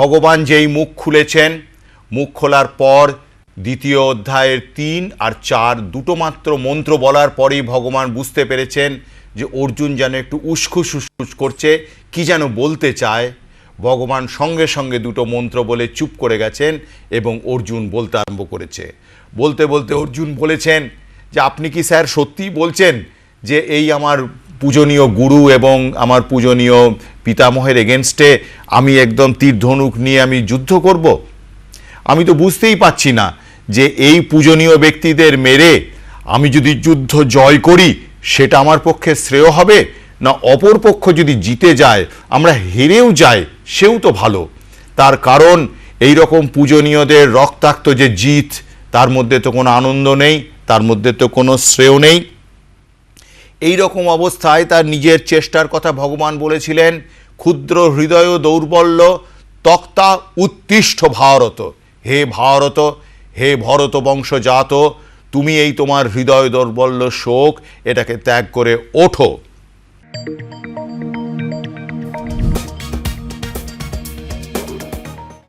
ভগবান যেই মুখ খুলেছেন, মুখ খোলার পর দ্বিতীয় অধ্যায়ের তিন আর চার দুটো মাত্র মন্ত্র বলার পরেই ভগবান বুঝতে পেরেছেন যে অর্জুন যেন একটু উসখুস উসখুস করছে, কি যেন বলতে চায়। ভগবান সঙ্গে সঙ্গে দুটো মন্ত্র বলে চুপ করে গেছেন এবং অর্জুন বলতে আরম্ভ করেছে। বলতে বলতে অর্জুন বলেছেন যে, আপনি কি স্যার সত্যিই বলছেন যে, এই আমার পূজনীয় গুরু এবং আমার পূজনীয় পিতামহের এগেনস্টে আমি একদম তীর ধনুক নিয়ে আমি যুদ্ধ করব। আমি তো বুঝতেই পাচ্ছি না যে এই পূজনীয় ব্যক্তিদের মেরে আমি যদি যুদ্ধ জয় করি, সেটা আমার পক্ষে শ্রেয় হবে? না অপর পক্ষ যদি জিতে যায়, আমরা হেরেও যাই, সেও তো ভালো। তার কারণ এই রকম পূজনীয়দের রক্তাক্ত যে জিত, তার মধ্যে তো কোনো আনন্দ নেই, তার মধ্যে তো কোনো শ্রেয় নেই। এই রকম অবস্থায় তার নিজের চেষ্টার কথা ভগবান বলেছিলেন, ক্ষুদ্র হৃদয় দৌর্বল্য, তক্তা উত্তিষ্ঠ ভারত। হে ভারত, হে ভরত বংশজাত, তুমি এই তোমার হৃদয় দৌর্বল্য শোক এটাকে ত্যাগ করে ওঠো।